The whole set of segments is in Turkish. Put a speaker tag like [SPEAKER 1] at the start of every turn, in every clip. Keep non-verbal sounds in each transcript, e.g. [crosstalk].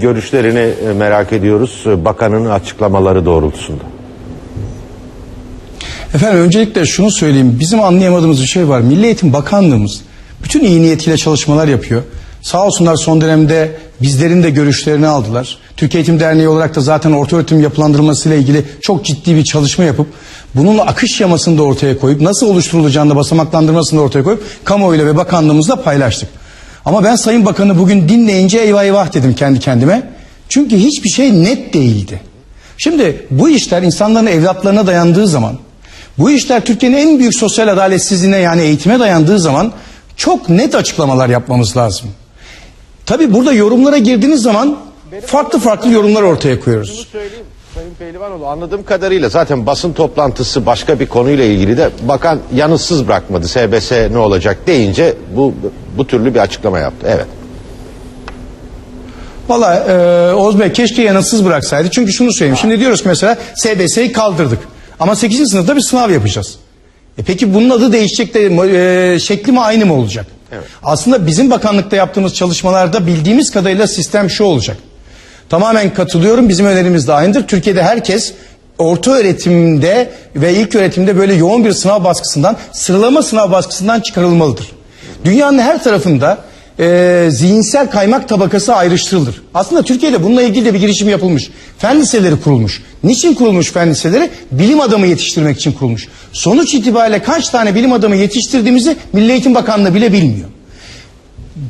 [SPEAKER 1] görüşlerini e, merak ediyoruz e, bakanın açıklamaları doğrultusunda.
[SPEAKER 2] Efendim öncelikle şunu söyleyeyim. Bizim anlayamadığımız bir şey var. Milli Eğitim Bakanlığımız bütün iyi niyetiyle çalışmalar yapıyor. Sağ olsunlar son dönemde bizlerin de görüşlerini aldılar. Türkiye Eğitim Derneği olarak da zaten orta öğretim yapılandırmasıyla ilgili çok ciddi bir çalışma yapıp bunun akış yamasını da ortaya koyup nasıl oluşturulacağını da basamaklandırmasını da ortaya koyup kamuoyuyla ve bakanlığımızla paylaştık. Ama ben Sayın Bakanı bugün dinleyince eyvah eyvah dedim kendi kendime. Çünkü hiçbir şey net değildi. Şimdi bu işler insanların evlatlarına dayandığı zaman, bu işler Türkiye'nin en büyük sosyal adaletsizliğine yani eğitime dayandığı zaman çok net açıklamalar yapmamız lazım. Tabi burada yorumlara girdiğiniz zaman farklı farklı yorumlar ortaya koyuyoruz.
[SPEAKER 1] Sayın Pehlivanoğlu anladığım kadarıyla zaten basın toplantısı başka bir konuyla ilgili de bakan yanıtsız bırakmadı. SBS ne olacak deyince bu bu türlü bir açıklama yaptı. Evet.
[SPEAKER 2] Valla e, Oğuz Bey keşke yanıtsız bıraksaydı. Çünkü şunu söyleyeyim. Şimdi diyoruz ki mesela SBS'yi kaldırdık. Ama 8. sınıfta bir sınav yapacağız. E peki bunun adı değişecek de e, şekli mi aynı mı olacak?
[SPEAKER 1] Evet.
[SPEAKER 2] Aslında bizim bakanlıkta yaptığımız çalışmalarda bildiğimiz kadarıyla sistem şu olacak. Tamamen katılıyorum. Bizim önerimiz de aynıdır. Türkiye'de herkes orta öğretimde ve ilk öğretimde böyle yoğun bir sınav baskısından, sıralama sınav baskısından çıkarılmalıdır. Dünyanın her tarafında e, zihinsel kaymak tabakası ayrıştırılır. Aslında Türkiye'de bununla ilgili de bir girişim yapılmış. Fen liseleri kurulmuş. Niçin kurulmuş fen liseleri? Bilim adamı yetiştirmek için kurulmuş. Sonuç itibariyle kaç tane bilim adamı yetiştirdiğimizi Milli Eğitim Bakanlığı bile bilmiyor.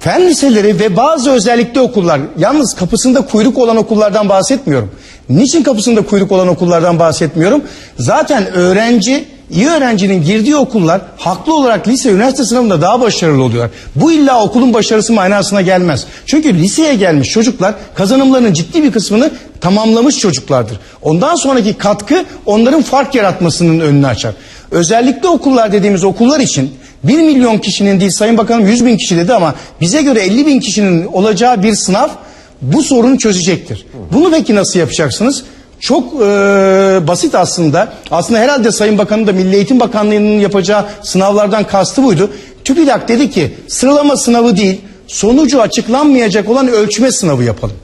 [SPEAKER 2] Fen liseleri ve bazı özellikle okullar, yalnız kapısında kuyruk olan okullardan bahsetmiyorum. Niçin kapısında kuyruk olan okullardan bahsetmiyorum? Zaten öğrenci, iyi öğrencinin girdiği okullar haklı olarak lise, üniversite sınavında daha başarılı oluyorlar. Bu illa okulun başarısı manasına gelmez. Çünkü liseye gelmiş çocuklar kazanımlarının ciddi bir kısmını tamamlamış çocuklardır. Ondan sonraki katkı onların fark yaratmasının önünü açar. Özellikle okullar dediğimiz okullar için 1 milyon kişinin değil Sayın Bakanım 100 bin kişi dedi ama bize göre 50 bin kişinin olacağı bir sınav bu sorunu çözecektir. Bunu peki nasıl yapacaksınız? Çok e, basit aslında. Aslında herhalde Sayın Bakan'ın da Milli Eğitim Bakanlığı'nın yapacağı sınavlardan kastı buydu. TÜBİTAK dedi ki sıralama sınavı değil sonucu açıklanmayacak olan ölçme sınavı yapalım.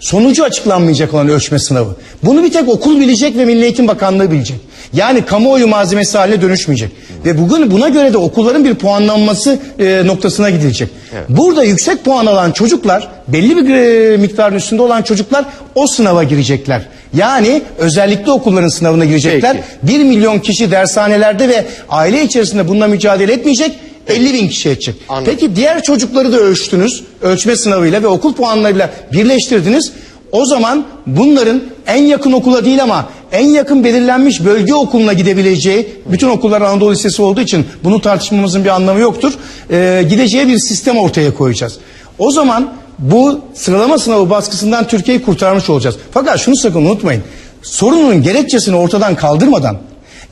[SPEAKER 2] Sonucu açıklanmayacak olan ölçme sınavı. Bunu bir tek okul bilecek ve Milli Eğitim Bakanlığı bilecek. Yani kamuoyu malzemesi haline dönüşmeyecek. Ve bugün buna göre de okulların bir puanlanması e, noktasına gidilecek. Burada yüksek puan alan çocuklar, belli bir e, miktarın üstünde olan çocuklar o sınava girecekler. Yani özellikle okulların sınavına girecekler.
[SPEAKER 1] Peki.
[SPEAKER 2] 1 milyon kişi dershanelerde ve aile içerisinde bununla mücadele etmeyecek. 50 bin kişi edecek.
[SPEAKER 1] Anladım.
[SPEAKER 2] Peki diğer çocukları da ölçtünüz. Ölçme sınavıyla ve okul puanlarıyla birleştirdiniz. O zaman bunların en yakın okula değil ama en yakın belirlenmiş bölge okuluna gidebileceği, bütün okullar Anadolu Lisesi olduğu için bunu tartışmamızın bir anlamı yoktur. Ee, gideceği bir sistem ortaya koyacağız. O zaman bu sıralama sınavı baskısından Türkiye'yi kurtarmış olacağız. Fakat şunu sakın unutmayın. Sorunun gerekçesini ortadan kaldırmadan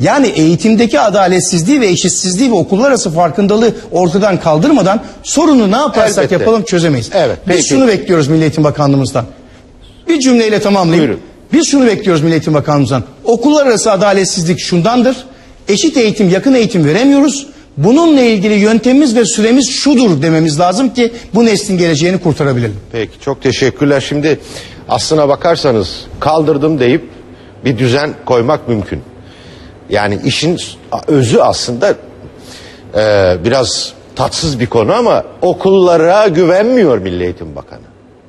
[SPEAKER 2] yani eğitimdeki adaletsizliği ve eşitsizliği ve okullar arası farkındalığı ortadan kaldırmadan sorunu ne yaparsak
[SPEAKER 1] Elbette.
[SPEAKER 2] yapalım çözemeyiz.
[SPEAKER 1] Evet,
[SPEAKER 2] Biz
[SPEAKER 1] peki.
[SPEAKER 2] şunu bekliyoruz Milli Eğitim Bakanlığımızdan. Bir cümleyle tamamlayayım.
[SPEAKER 1] Buyurun.
[SPEAKER 2] Biz şunu bekliyoruz Milli Eğitim Bakanlığımızdan. Okullar arası adaletsizlik şundandır. Eşit eğitim, yakın eğitim veremiyoruz. Bununla ilgili yöntemimiz ve süremiz şudur dememiz lazım ki bu neslin geleceğini kurtarabilelim.
[SPEAKER 1] Peki çok teşekkürler. Şimdi aslına bakarsanız kaldırdım deyip bir düzen koymak mümkün. Yani işin özü aslında e, biraz tatsız bir konu ama okullara güvenmiyor Milli Eğitim Bakanı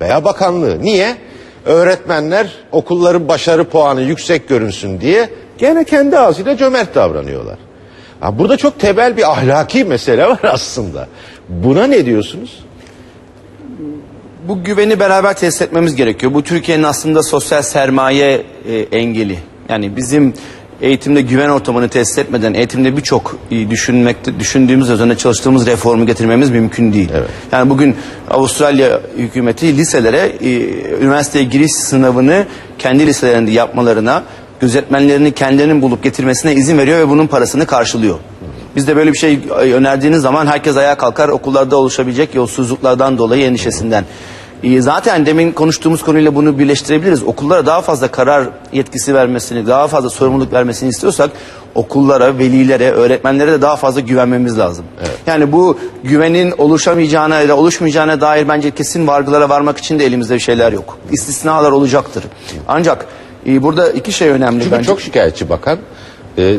[SPEAKER 1] veya bakanlığı. Niye? Öğretmenler okulların başarı puanı yüksek görünsün diye gene kendi ağzıyla cömert davranıyorlar. Ha, burada çok temel bir ahlaki mesele var [laughs] aslında. Buna ne diyorsunuz?
[SPEAKER 3] Bu güveni beraber test etmemiz gerekiyor. Bu Türkiye'nin aslında sosyal sermaye e, engeli. Yani bizim eğitimde güven ortamını test etmeden eğitimde birçok e, düşünmekte düşündüğümüz üzerine çalıştığımız reformu getirmemiz mümkün değil. Yani bugün Avustralya hükümeti liselere e, üniversiteye giriş sınavını kendi liselerinde yapmalarına gözetmenlerini kendilerinin bulup getirmesine izin veriyor ve bunun parasını karşılıyor. Biz de böyle bir şey e, önerdiğiniz zaman herkes ayağa kalkar okullarda oluşabilecek yolsuzluklardan dolayı endişesinden. e, zaten demin konuştuğumuz konuyla bunu birleştirebiliriz. Okullara daha fazla karar yetkisi vermesini, daha fazla sorumluluk vermesini istiyorsak okullara, velilere, öğretmenlere de daha fazla güvenmemiz lazım. Yani bu güvenin oluşamayacağına ya da oluşmayacağına dair bence kesin vargılara varmak için de elimizde bir şeyler yok. İstisnalar olacaktır. Ancak e, burada iki şey önemli
[SPEAKER 1] Çünkü
[SPEAKER 3] bence.
[SPEAKER 1] çok şikayetçi bakan. Ee, e,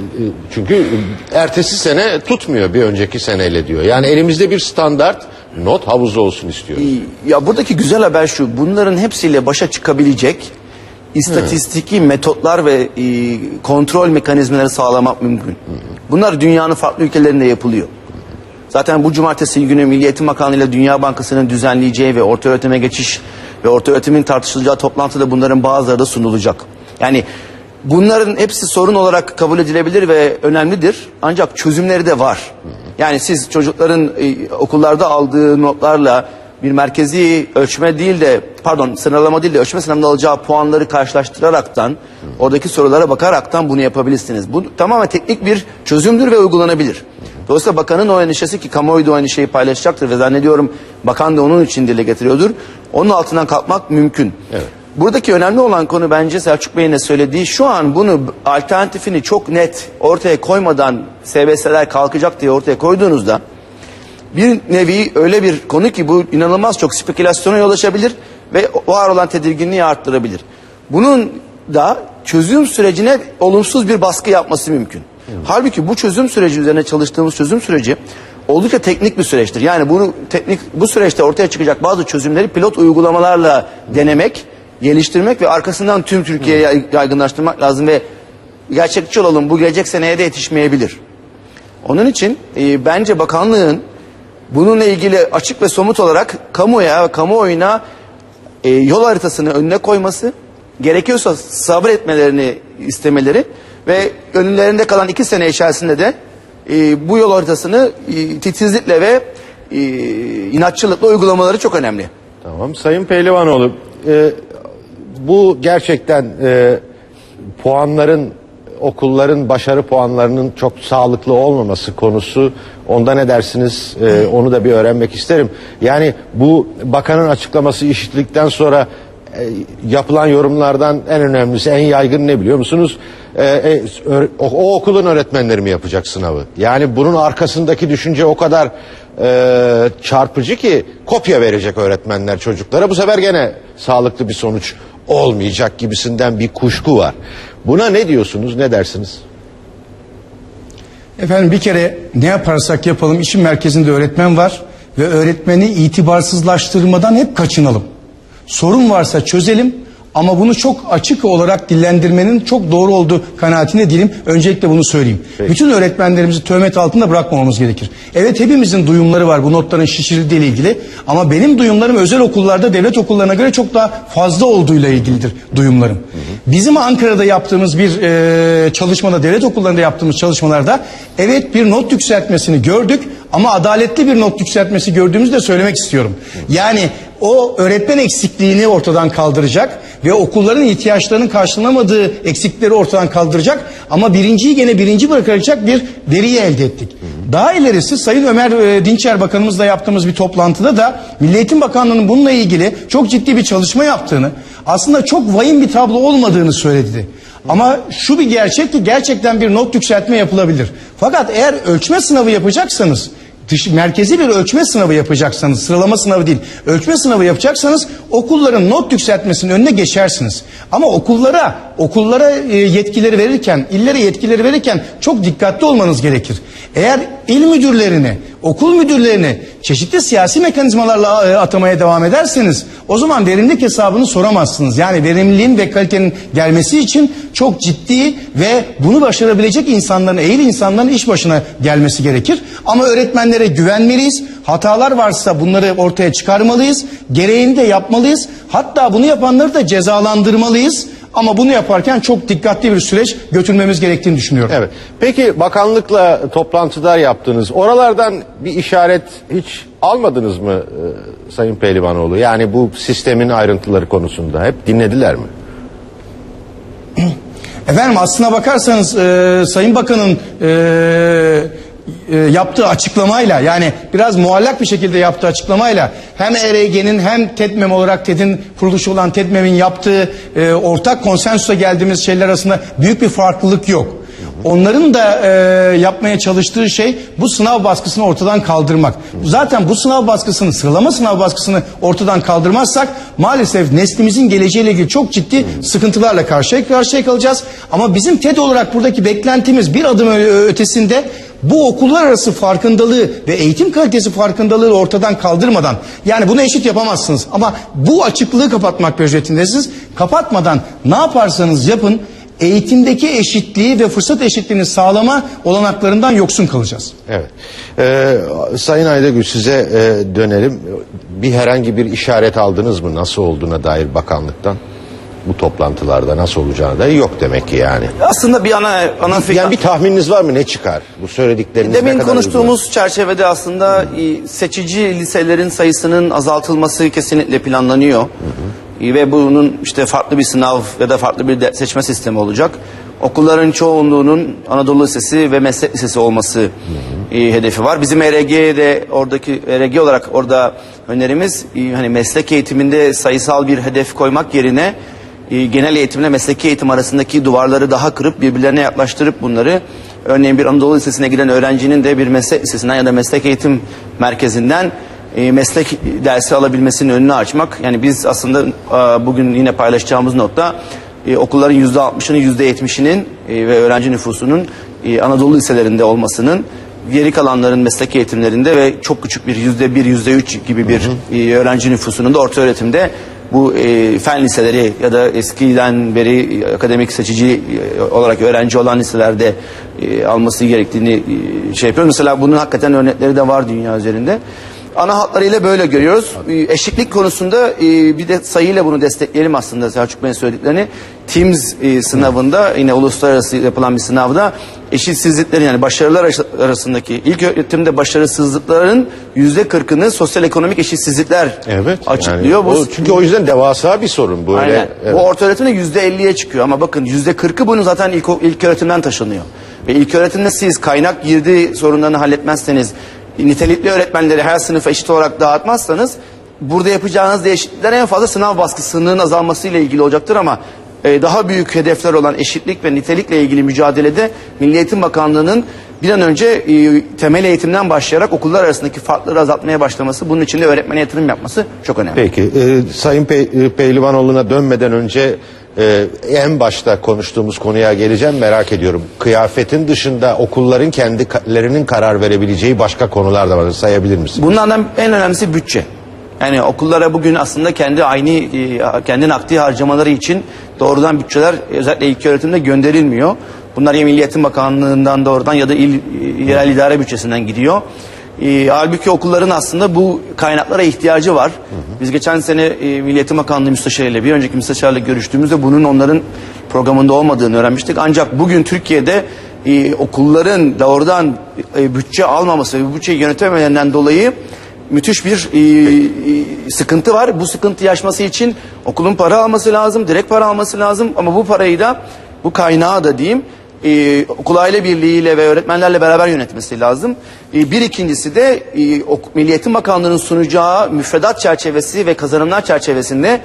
[SPEAKER 1] çünkü ertesi sene tutmuyor bir önceki seneyle diyor. Yani elimizde bir standart not havuzu olsun istiyor.
[SPEAKER 3] Ya buradaki güzel haber şu. Bunların hepsiyle başa çıkabilecek istatistiki metotlar ve e, kontrol mekanizmaları sağlamak mümkün. Bunlar dünyanın farklı ülkelerinde yapılıyor. Zaten bu cumartesi günü Milli Eğitim Bakanlığı ile Dünya Bankası'nın düzenleyeceği ve orta öğretime geçiş ve orta öğretimin tartışılacağı toplantıda bunların bazıları da sunulacak. Yani bunların hepsi sorun olarak kabul edilebilir ve önemlidir. Ancak çözümleri de var. Yani siz çocukların e, okullarda aldığı notlarla bir merkezi ölçme değil de pardon sınırlama değil de ölçme sınavında alacağı puanları karşılaştıraraktan oradaki sorulara bakaraktan bunu yapabilirsiniz. Bu tamamen teknik bir çözümdür ve uygulanabilir. Dolayısıyla bakanın o endişesi ki kamuoyu da o endişeyi paylaşacaktır ve zannediyorum bakan da onun için dile getiriyordur. Onun altından kalkmak mümkün.
[SPEAKER 1] Evet.
[SPEAKER 3] Buradaki önemli olan konu bence Selçuk Bey'in de söylediği şu an bunu alternatifini çok net ortaya koymadan SBS'ler kalkacak diye ortaya koyduğunuzda bir nevi öyle bir konu ki bu inanılmaz çok spekülasyona yol açabilir ve var olan tedirginliği arttırabilir. Bunun da çözüm sürecine olumsuz bir baskı yapması mümkün. Halbuki bu çözüm süreci üzerine çalıştığımız çözüm süreci oldukça teknik bir süreçtir. Yani bunu teknik bu süreçte ortaya çıkacak bazı çözümleri pilot uygulamalarla denemek, geliştirmek ve arkasından tüm Türkiye'ye yay- yaygınlaştırmak lazım ve gerçekçi olalım bu gelecek seneye de yetişmeyebilir. Onun için e, bence bakanlığın bununla ilgili açık ve somut olarak kamuya ve kamuoyuna e, yol haritasını önüne koyması, gerekiyorsa sabretmelerini istemeleri ve önlerinde kalan iki sene içerisinde de e, bu yol haritasını e, titizlikle ve e, inatçılıkla uygulamaları çok önemli.
[SPEAKER 1] Tamam. Sayın Pehlivanoğlu, e, bu gerçekten e, puanların okulların başarı puanlarının çok sağlıklı olmaması konusu onda ne dersiniz E, onu da bir öğrenmek isterim. Yani bu bakanın açıklaması işittikten sonra e, yapılan yorumlardan en önemlisi en yaygın ne biliyor musunuz? E, e, o, o okulun öğretmenleri mi yapacak sınavı? Yani bunun arkasındaki düşünce o kadar e, çarpıcı ki kopya verecek öğretmenler çocuklara. Bu sefer gene sağlıklı bir sonuç olmayacak gibisinden bir kuşku var. Buna ne diyorsunuz, ne dersiniz?
[SPEAKER 2] Efendim bir kere ne yaparsak yapalım işin merkezinde öğretmen var ve öğretmeni itibarsızlaştırmadan hep kaçınalım. Sorun varsa çözelim ama bunu çok açık olarak dillendirmenin çok doğru olduğu kanaatinde değilim. Öncelikle bunu söyleyeyim. Bütün öğretmenlerimizi töhmet altında bırakmamamız gerekir. Evet hepimizin duyumları var bu notların şişirildiği ile ilgili ama benim duyumlarım özel okullarda devlet okullarına göre çok daha fazla olduğuyla ilgilidir duyumlarım. Bizim Ankara'da yaptığımız bir e, çalışmada devlet okullarında yaptığımız çalışmalarda evet bir not yükseltmesini gördük ama adaletli bir not yükseltmesi gördüğümüzü de söylemek istiyorum. Yani o öğretmen eksikliğini ortadan kaldıracak ve okulların ihtiyaçlarının karşılanamadığı eksikleri ortadan kaldıracak ama birinciyi gene birinci bırakacak bir veriyi elde ettik. Daha ilerisi Sayın Ömer e, Dinçer Bakanımızla yaptığımız bir toplantıda da Milli Eğitim Bakanlığı'nın bununla ilgili çok ciddi bir çalışma yaptığını aslında çok vahim bir tablo olmadığını söyledi. Ama şu bir gerçek ki gerçekten bir not yükseltme yapılabilir. Fakat eğer ölçme sınavı yapacaksanız dış, merkezi bir ölçme sınavı yapacaksanız, sıralama sınavı değil, ölçme sınavı yapacaksanız okulların not yükseltmesinin önüne geçersiniz. Ama okullara, okullara e, yetkileri verirken, illere yetkileri verirken çok dikkatli olmanız gerekir. Eğer il müdürlerini, okul müdürlerini çeşitli siyasi mekanizmalarla e, atamaya devam ederseniz o zaman verimlilik hesabını soramazsınız. Yani verimliliğin ve kalitenin gelmesi için çok ciddi ve bunu başarabilecek insanların, eğil insanların iş başına gelmesi gerekir. Ama öğretmenlere güvenmeliyiz. Hatalar varsa bunları ortaya çıkarmalıyız. Gereğini de yapmalıyız. Hatta bunu yapanları da cezalandırmalıyız. Ama bunu yaparken çok dikkatli bir süreç götürmemiz gerektiğini düşünüyorum.
[SPEAKER 1] Evet. Peki bakanlıkla toplantılar yaptınız. Oralardan bir işaret hiç almadınız mı e, Sayın Pehlivanoğlu? Yani bu sistemin ayrıntıları konusunda hep dinlediler mi?
[SPEAKER 2] Efendim aslına bakarsanız e, Sayın Bakan'ın e, e, yaptığı açıklamayla yani biraz muallak bir şekilde yaptığı açıklamayla hem ERG'nin hem TEDMEM olarak TED'in kuruluşu olan TEDMEM'in yaptığı e, ortak konsensusa geldiğimiz şeyler arasında büyük bir farklılık yok. Onların da e, yapmaya çalıştığı şey bu sınav baskısını ortadan kaldırmak. Zaten bu sınav baskısını, sıralama sınav baskısını ortadan kaldırmazsak maalesef neslimizin geleceğiyle ilgili çok ciddi sıkıntılarla karşıya karşıya kalacağız. Ama bizim TED olarak buradaki beklentimiz bir adım ötesinde bu okullar arası farkındalığı ve eğitim kalitesi farkındalığı ortadan kaldırmadan yani bunu eşit yapamazsınız ama bu açıklığı kapatmak mecburiyetindesiniz. Kapatmadan ne yaparsanız yapın eğitimdeki eşitliği ve fırsat eşitliğini sağlama olanaklarından yoksun kalacağız.
[SPEAKER 1] Evet. Ee, Sayın Aydagül size e, dönelim. Bir herhangi bir işaret aldınız mı nasıl olduğuna dair bakanlıktan? Bu toplantılarda nasıl olacağına dair yok demek ki yani.
[SPEAKER 3] Aslında bir ana ana fikir.
[SPEAKER 1] Yani bir tahmininiz var mı ne çıkar? Bu söyledikleriniz ne
[SPEAKER 3] Demin
[SPEAKER 1] kadar
[SPEAKER 3] konuştuğumuz çerçevede aslında e, seçici liselerin sayısının azaltılması kesinlikle planlanıyor. E, Ve bunun işte farklı bir sınav ya da farklı bir seçme sistemi olacak. Okulların çoğunluğunun Anadolu Lisesi ve Meslek Lisesi olması e, hedefi var. Bizim ERG'de oradaki ERG olarak orada önerimiz e, hani meslek eğitiminde sayısal bir hedef koymak yerine e, genel eğitimle mesleki eğitim arasındaki duvarları daha kırıp birbirlerine yaklaştırıp bunları örneğin bir Anadolu Lisesi'ne giden öğrencinin de bir meslek lisesinden ya da meslek eğitim merkezinden e, meslek dersi alabilmesinin önünü açmak. Yani biz aslında e, bugün yine paylaşacağımız nokta e, okulların yüzde altmışının yüzde yetmişinin e, ve öğrenci nüfusunun e, Anadolu liselerinde olmasının geri kalanların meslek eğitimlerinde ve çok küçük bir yüzde bir, yüzde üç gibi bir e, öğrenci nüfusunun da orta öğretimde bu e, fen liseleri ya da eskiden beri e, akademik seçici e, olarak öğrenci olan liselerde e, alması gerektiğini e, şey yapıyoruz. Mesela bunun hakikaten örnekleri de var dünya üzerinde. Ana hatlarıyla böyle görüyoruz. E, Eşitlik konusunda e, bir de sayıyla bunu destekleyelim aslında Selçuk Bey'in söylediklerini. TIMS e, sınavında yine uluslararası yapılan bir sınavda eşitsizliklerin yani başarılar arası- arasındaki ilk öğretimde başarısızlıkların yüzde kırkını sosyal ekonomik eşitsizlikler
[SPEAKER 1] Evet.
[SPEAKER 3] açıklıyor.
[SPEAKER 1] yani
[SPEAKER 3] Bu-
[SPEAKER 1] o- çünkü o yüzden devasa bir sorun böyle.
[SPEAKER 3] Aynen.
[SPEAKER 1] evet.
[SPEAKER 3] Bu orta öğretimde yüzde elliye çıkıyor ama bakın yüzde kırkı bunu zaten ilk, ilk öğretimden taşınıyor. Ve ilk öğretimde siz kaynak girdi sorunlarını halletmezseniz, nitelikli öğretmenleri her sınıfa eşit olarak dağıtmazsanız burada yapacağınız değişiklikler en fazla sınav baskısının azalmasıyla ilgili olacaktır ama e, daha büyük hedefler olan eşitlik ve nitelikle ilgili mücadelede Milli Eğitim Bakanlığı'nın bir an önce e, temel eğitimden başlayarak okullar arasındaki farkları azaltmaya başlaması, bunun için de öğretmene yatırım yapması çok önemli.
[SPEAKER 1] Peki e, Sayın Pe- e, Pehlivanoğlu'na dönmeden önce e, en başta konuştuğumuz konuya geleceğim merak ediyorum. Kıyafetin dışında okulların kendilerinin karar verebileceği başka konular da var sayabilir misin?
[SPEAKER 3] Bunlardan en önemlisi bütçe. Yani okullara bugün aslında kendi aynı e, kendi nakdi harcamaları için doğrudan bütçeler özellikle ilk öğretimde gönderilmiyor. Bunlar ya Milli Eğitim Bakanlığı'ndan doğrudan ya da il yerel idare bütçesinden gidiyor. E, halbuki okulların aslında bu kaynaklara ihtiyacı var. Biz geçen sene e, Milli Eğitim Bakanlığı müsteşarıyla bir önceki müsteşarla görüştüğümüzde bunun onların programında olmadığını öğrenmiştik. Ancak bugün Türkiye'de e, okulların doğrudan e, bütçe almaması ve bütçeyi yönetememeden dolayı müthiş bir e, e, sıkıntı var. Bu sıkıntıyı aşması için okulun para alması lazım, direkt para alması lazım ama bu parayı da bu kaynağı da diyeyim e, okul aile birliğiyle ve öğretmenlerle beraber yönetmesi lazım. E, bir ikincisi de e, ok- Milli Bakanlığı'nın sunacağı müfredat çerçevesi ve kazanımlar çerçevesinde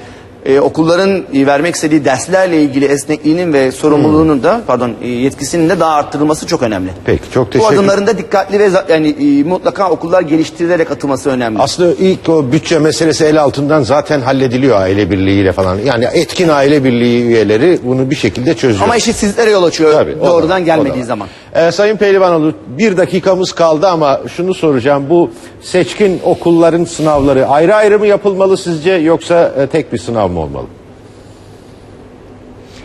[SPEAKER 3] e, okulların e, vermek istediği derslerle ilgili esnekliğinin ve sorumluluğunun da pardon e, yetkisinin de daha arttırılması çok önemli.
[SPEAKER 1] Peki çok
[SPEAKER 3] Bu
[SPEAKER 1] teşekkür
[SPEAKER 3] adımların da dikkatli ve za- yani e, mutlaka okullar geliştirilerek atılması önemli.
[SPEAKER 1] Aslında ilk o bütçe meselesi el altından zaten hallediliyor aile birliğiyle falan. Yani etkin aile birliği üyeleri bunu bir şekilde çözüyor.
[SPEAKER 3] Ama eşitsizliklere yol açıyor
[SPEAKER 1] Tabii, o da var,
[SPEAKER 3] doğrudan
[SPEAKER 1] o
[SPEAKER 3] gelmediği
[SPEAKER 1] da var.
[SPEAKER 3] zaman.
[SPEAKER 1] Ee, Sayın Pehlivanoğlu bir dakikamız kaldı ama şunu soracağım. Bu seçkin okulların sınavları ayrı ayrı mı yapılmalı sizce yoksa e, tek bir sınav mı olmalı?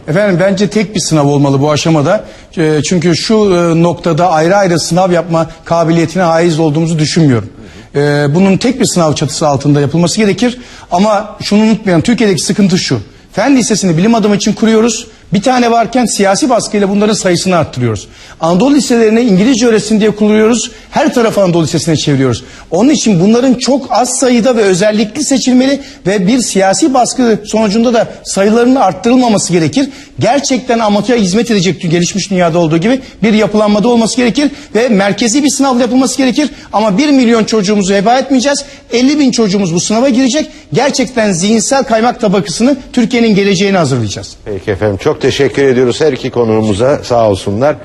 [SPEAKER 2] Efendim bence tek bir sınav olmalı bu aşamada. E, Çünkü şu e, noktada ayrı ayrı sınav yapma kabiliyetine haiz olduğumuzu düşünmüyorum. E, Bunun tek bir sınav çatısı altında yapılması gerekir. Ama şunu unutmayalım Türkiye'deki sıkıntı şu. Fen lisesini bilim adamı için kuruyoruz. Bir tane varken siyasi baskıyla bunların sayısını arttırıyoruz. Anadolu liselerine İngilizce öğretsin diye kuruyoruz. Her tarafı Anadolu Lisesi'ne çeviriyoruz. Onun için bunların çok az sayıda ve özellikli seçilmeli ve bir siyasi baskı sonucunda da sayılarının arttırılmaması gerekir. Gerçekten amatöre hizmet edecek gelişmiş dünyada olduğu gibi bir yapılanmada olması gerekir ve merkezi bir sınav yapılması gerekir. Ama 1 milyon çocuğumuzu heba etmeyeceğiz. 50 bin çocuğumuz bu sınava girecek. Gerçekten zihinsel kaymak tabakasını Türkiye'nin geleceğini hazırlayacağız.
[SPEAKER 1] Peki efendim çok teşekkür ediyoruz her iki konuğumuza sağ olsunlar.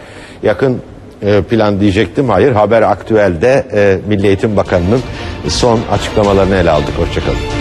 [SPEAKER 1] Yakın e, plan diyecektim. Hayır Haber Aktüel'de e, Milli Eğitim Bakanı'nın son açıklamalarını ele aldık. Hoşçakalın.